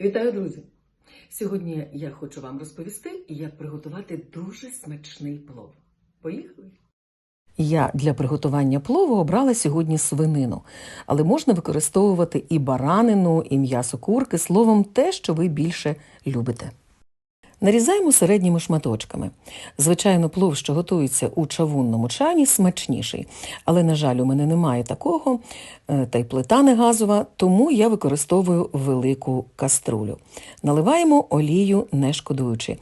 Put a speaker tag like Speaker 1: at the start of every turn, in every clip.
Speaker 1: Вітаю, друзі! Сьогодні я хочу вам розповісти, як приготувати дуже смачний плов. Поїхали! Я для приготування плову обрала сьогодні свинину, але можна використовувати і баранину, і м'ясо курки, словом, те, що ви більше любите. Нарізаємо середніми шматочками. Звичайно, плов, що готується у чавунному чані, смачніший. Але, на жаль, у мене немає такого, е, та й плита не газова, тому я використовую велику каструлю. Наливаємо олію, не шкодуючи.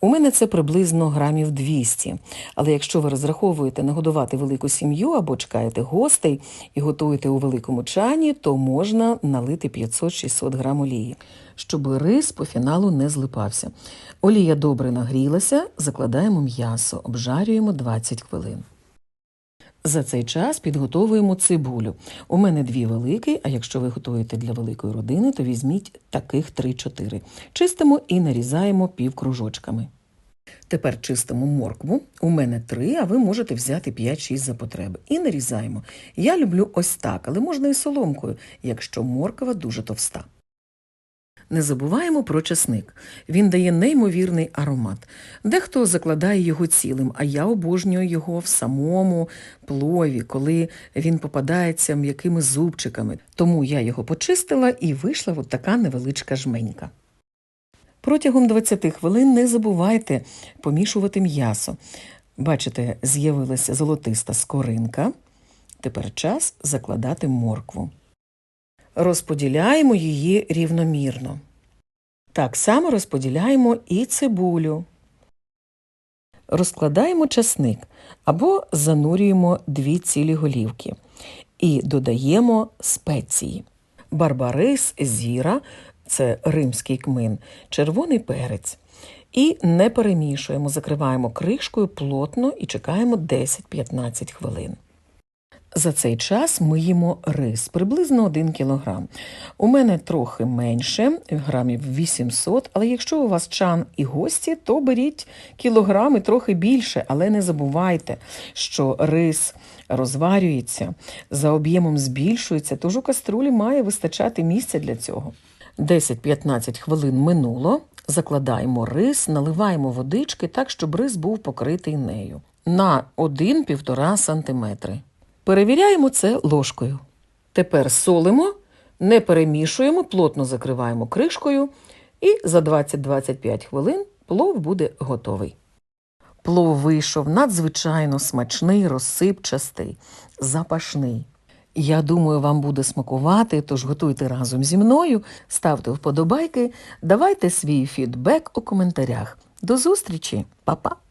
Speaker 1: У мене це приблизно грамів 200. Але якщо ви розраховуєте нагодувати велику сім'ю або чекаєте гостей і готуєте у великому чані, то можна налити 500-600 грам олії, щоб рис по фіналу не злипався. Олія добре нагрілася, закладаємо м'ясо, обжарюємо 20 хвилин. За цей час підготовуємо цибулю. У мене дві великі, а якщо ви готуєте для великої родини, то візьміть таких 3-4. Чистимо і нарізаємо півкружочками. Тепер чистимо моркву. У мене три, а ви можете взяти 5-6 за потреби. І нарізаємо. Я люблю ось так, але можна і соломкою, якщо морква дуже товста. Не забуваємо про чесник. Він дає неймовірний аромат. Дехто закладає його цілим, а я обожнюю його в самому плові, коли він попадається м'якими зубчиками. Тому я його почистила і вийшла от така невеличка жменька. Протягом 20 хвилин не забувайте помішувати м'ясо. Бачите, з'явилася золотиста скоринка. Тепер час закладати моркву. Розподіляємо її рівномірно. Так само розподіляємо і цибулю. Розкладаємо часник або занурюємо дві цілі голівки і додаємо спеції. Барбарис, зіра це римський кмин, червоний перець. І не перемішуємо, закриваємо кришкою плотно і чекаємо 10-15 хвилин. За цей час миємо рис, приблизно 1 кг. У мене трохи менше, грамів 800, але якщо у вас чан і гості, то беріть кілограми трохи більше, але не забувайте, що рис розварюється, за об'ємом збільшується, тож у каструлі має вистачати місця для цього. 10-15 хвилин минуло, закладаємо рис, наливаємо водички так, щоб рис був покритий нею на 1-1,5 см. Перевіряємо це ложкою. Тепер солимо, не перемішуємо, плотно закриваємо кришкою і за 20-25 хвилин плов буде готовий. Плов вийшов надзвичайно смачний, розсипчастий, запашний. Я думаю, вам буде смакувати, тож готуйте разом зі мною, ставте вподобайки, давайте свій фідбек у коментарях. До зустрічі, Па-па!